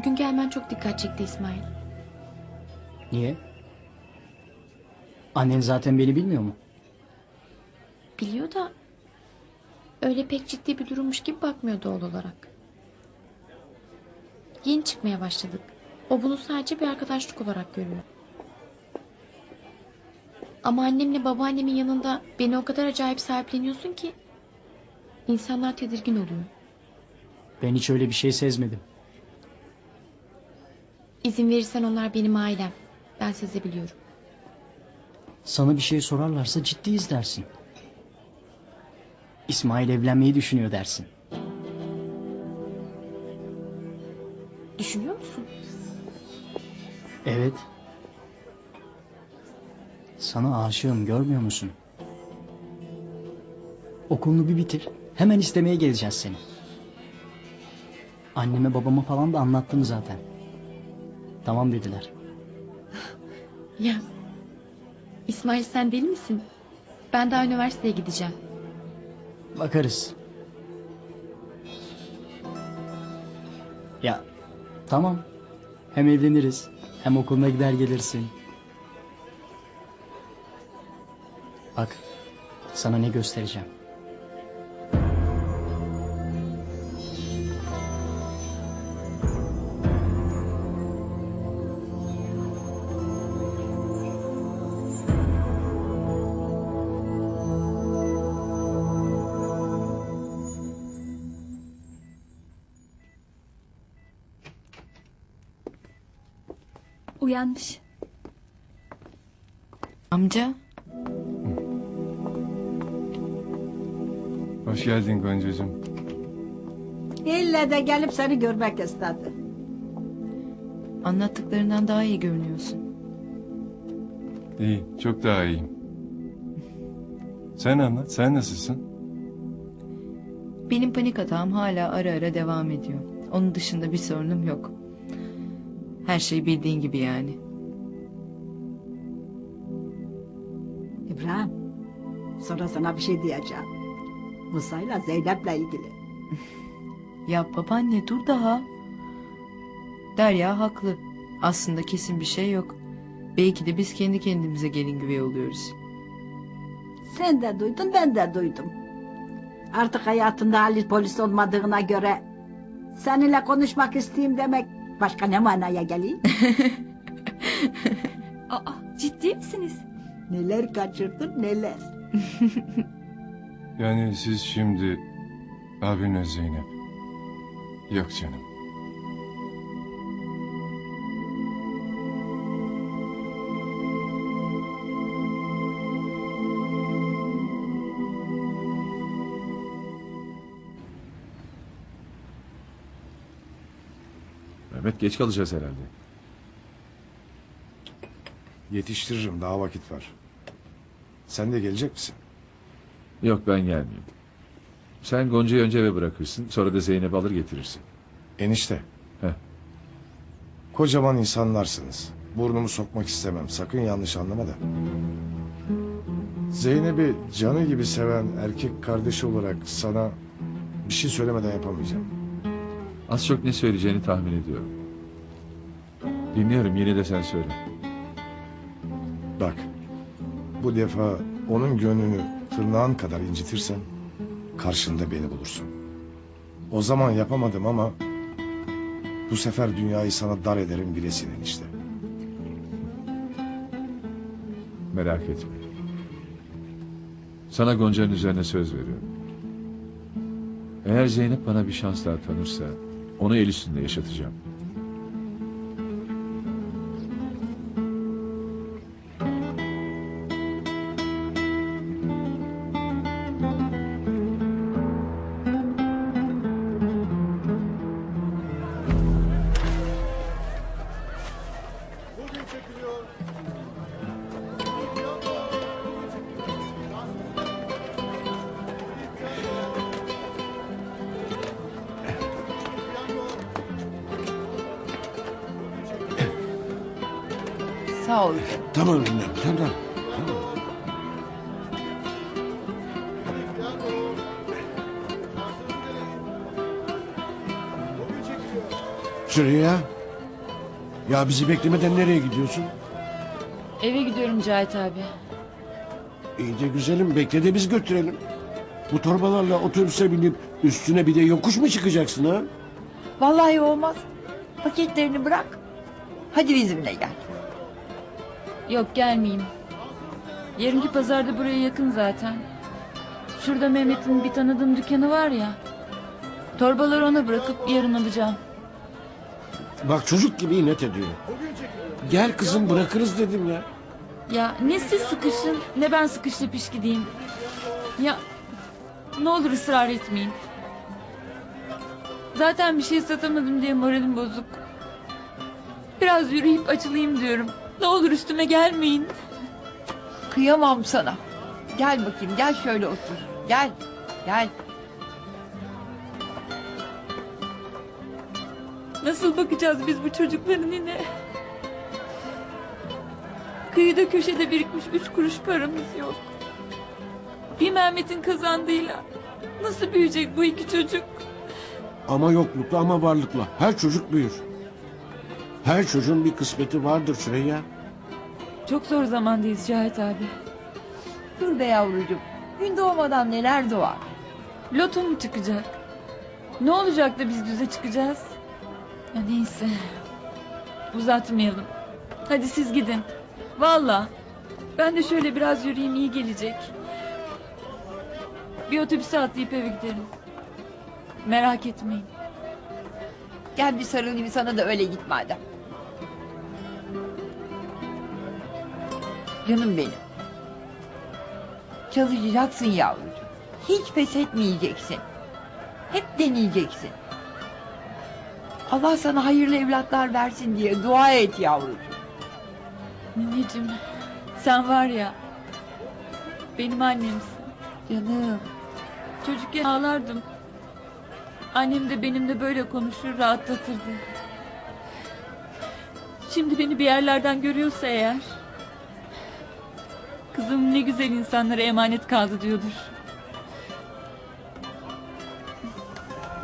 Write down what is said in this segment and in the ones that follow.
Bugün gelmen çok dikkat çekti İsmail. Niye? Annen zaten beni bilmiyor mu? Biliyor da öyle pek ciddi bir durummuş gibi bakmıyor doğal olarak. Yeni çıkmaya başladık. O bunu sadece bir arkadaşlık olarak görüyor. Ama annemle babaannemin yanında beni o kadar acayip sahipleniyorsun ki insanlar tedirgin oluyor. Ben hiç öyle bir şey sezmedim. İzin verirsen onlar benim ailem. Ben sezebiliyorum. Sana bir şey sorarlarsa ciddiyiz dersin. İsmail evlenmeyi düşünüyor dersin. Düşünüyor musun? Evet. Sana aşığım görmüyor musun? Okulunu bir bitir. Hemen istemeye geleceğiz seni. Anneme babama falan da anlattım zaten. Tamam dediler. Ya İsmail sen deli misin? Ben daha üniversiteye gideceğim. Bakarız. Ya tamam. Hem evleniriz hem okuluna gider gelirsin. Bak sana ne göstereceğim. Uyanmış. Amca Hoş geldin Goncacığım. İlle de gelip seni görmek istedi. Anlattıklarından daha iyi görünüyorsun. İyi, çok daha iyiyim. Sen anlat, sen nasılsın? Benim panik atağım hala ara ara devam ediyor. Onun dışında bir sorunum yok. Her şey bildiğin gibi yani. İbrahim, sonra sana bir şey diyeceğim. Musa'yla Zeynep'le ilgili. Ya babaanne dur daha. Derya haklı. Aslında kesin bir şey yok. Belki de biz kendi kendimize gelin güvey oluyoruz. Sen de duydun, ben de duydum. Artık hayatında Halis polis olmadığına göre... ...seninle konuşmak isteyeyim demek başka ne manaya geliyor? Aa, ciddi misiniz? neler kaçırdın neler. Yani siz şimdi abinle Zeynep. Yok canım. Mehmet geç kalacağız herhalde. Yetiştiririm daha vakit var. Sen de gelecek misin? Yok ben gelmeyeyim. Sen Gonca'yı önce eve bırakırsın. Sonra da Zeynep'i alır getirirsin. Enişte. Heh. Kocaman insanlarsınız. Burnumu sokmak istemem. Sakın yanlış anlama da. Zeynep'i canı gibi seven erkek kardeşi olarak sana bir şey söylemeden yapamayacağım. Az çok ne söyleyeceğini tahmin ediyorum. Dinliyorum yine de sen söyle. Bak. Bu defa onun gönlünü tırnağın kadar incitirsen karşında beni bulursun. O zaman yapamadım ama bu sefer dünyayı sana dar ederim bilesin enişte. Merak etme. Sana Gonca'nın üzerine söz veriyorum. Eğer Zeynep bana bir şans daha tanırsa... ...onu el üstünde yaşatacağım. Sağ ol. Tamam annem tamam. tamam. Süreyya. Ya bizi beklemeden nereye gidiyorsun? Eve gidiyorum Cahit abi. İyi de güzelim bekle de biz götürelim. Bu torbalarla otobüse binip üstüne bir de yokuş mu çıkacaksın ha? Vallahi olmaz. Paketlerini bırak. Hadi bizimle gel. Yok gelmeyeyim. Yarınki pazarda buraya yakın zaten. Şurada Mehmet'in bir tanıdığım dükkanı var ya. Torbaları ona bırakıp yarın alacağım. Bak çocuk gibi inat ediyor. Gel kızım bırakırız dedim ya. Ya ne siz sıkışın ne ben sıkıştı piş gideyim. Ya ne olur ısrar etmeyin. Zaten bir şey satamadım diye moralim bozuk. Biraz yürüyüp açılayım diyorum. Ne olur üstüme gelmeyin. Kıyamam sana. Gel bakayım gel şöyle otur. Gel. Gel. Nasıl bakacağız biz bu çocukların yine? Kıyıda köşede birikmiş üç kuruş paramız yok. Bir Mehmet'in kazandığıyla nasıl büyüyecek bu iki çocuk? Ama yoklukla ama varlıkla. Her çocuk büyür. Her çocuğun bir kısmeti vardır Süreyya. Çok zor zamandayız Cahit abi. Dur be yavrucuğum. Gün doğmadan neler doğar. Loto mu çıkacak? Ne olacak da biz düze çıkacağız? Ya neyse. Uzatmayalım. Hadi siz gidin. Valla. Ben de şöyle biraz yürüyeyim iyi gelecek. Bir otobüse atlayıp eve giderim. Merak etmeyin. Gel bir sarılayım sana da öyle git madem. Canım benim. Çalışacaksın yavrucuğum. Hiç pes etmeyeceksin. Hep deneyeceksin. Allah sana hayırlı evlatlar versin diye dua et yavrucuğum. Nineciğim sen var ya benim annemsin. Canım. Çocukken ağlardım. Annem de benimle böyle konuşur rahatlatırdı. Şimdi beni bir yerlerden görüyorsa eğer... Kızım ne güzel insanlara emanet kaldı diyordur.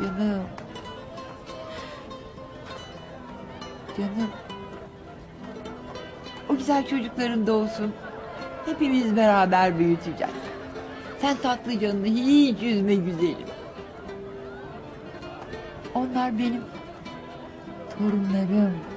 Canım. Canım. O güzel çocukların doğsun. Hepimiz beraber büyüteceğiz. Sen tatlı canını hiç üzme güzelim. Onlar benim torunlarım.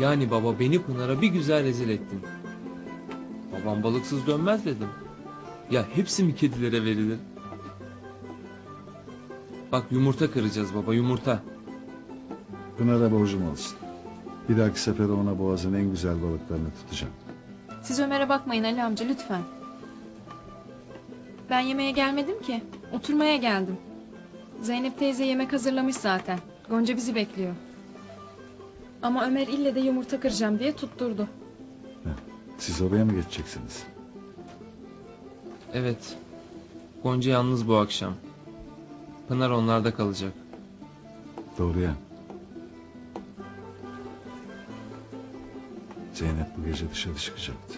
Yani baba beni Pınar'a bir güzel rezil ettin. Babam balıksız dönmez dedim. Ya hepsi mi kedilere verilir? Bak yumurta kıracağız baba yumurta. Pınar'a borcum olsun. Bir dahaki sefere ona boğazın en güzel balıklarını tutacağım. Siz Ömer'e bakmayın Ali amca lütfen. Ben yemeğe gelmedim ki. Oturmaya geldim. Zeynep teyze yemek hazırlamış zaten. Gonca bizi bekliyor. Ama Ömer ille de yumurta kıracağım diye tutturdu. Siz oraya mı geçeceksiniz? Evet. Gonca yalnız bu akşam. Pınar onlarda kalacak. Doğru ya. Zeynep bu gece dışarı çıkacaktı.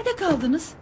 Nerede kaldınız?